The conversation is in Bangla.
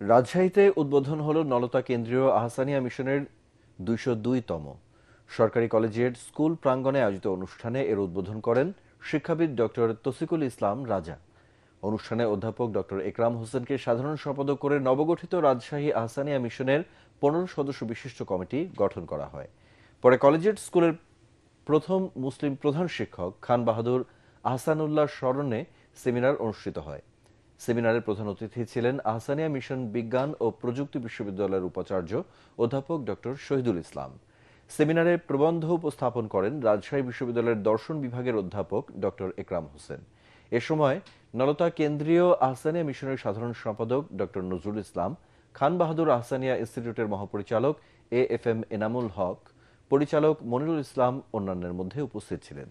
রাজশাহীতে উদ্বোধন হলো নলতা কেন্দ্রীয় আহসানিয়া মিশনের দুইশো দুইতম। সরকারি কলেজিয়েট স্কুল প্রাঙ্গণে আয়োজিত অনুষ্ঠানে এর উদ্বোধন করেন শিক্ষাবিদ ডক্টর তসিকুল ইসলাম রাজা। অনুষ্ঠানে অধ্যাপক ডক্টর একরাম হোসেনকে সাধারণ সম্পাদক করে নবগঠিত রাজশাহী আহসানিয়া মিশনের পনেরো সদস্য বিশিষ্ট কমিটি গঠন করা হয়। পরে কলেজের স্কুলের প্রথম মুসলিম প্রধান শিক্ষক খান বাহাদুর আহসানুল্লাহ স্মরণে সেমিনার অনুষ্ঠিত হয়। সেমিনারের প্রধান অতিথি ছিলেন আহসানিয়া মিশন বিজ্ঞান ও প্রযুক্তি বিশ্ববিদ্যালয়ের উপাচার্য অধ্যাপক ডক্টর শহীদুল ইসলাম। সেমিনারে প্রবন্ধ উপস্থাপন করেন রাজশাহী বিশ্ববিদ্যালয়ের দর্শন বিভাগের অধ্যাপক ডক্টর একরাম হোসেন। এ সময় নলতা কেন্দ্রীয় আহসানিয়া মিশনের সাধারণ সম্পাদক ডক্টর নজরুল ইসলাম, খান বাহাদুর আহসানিয়া ইনস্টিটিউটের মহাপরিচালক A F M Enamul Haque, পরিচালক মনিরুল ইসলাম অন্যান্যের মধ্যে উপস্থিত ছিলেন।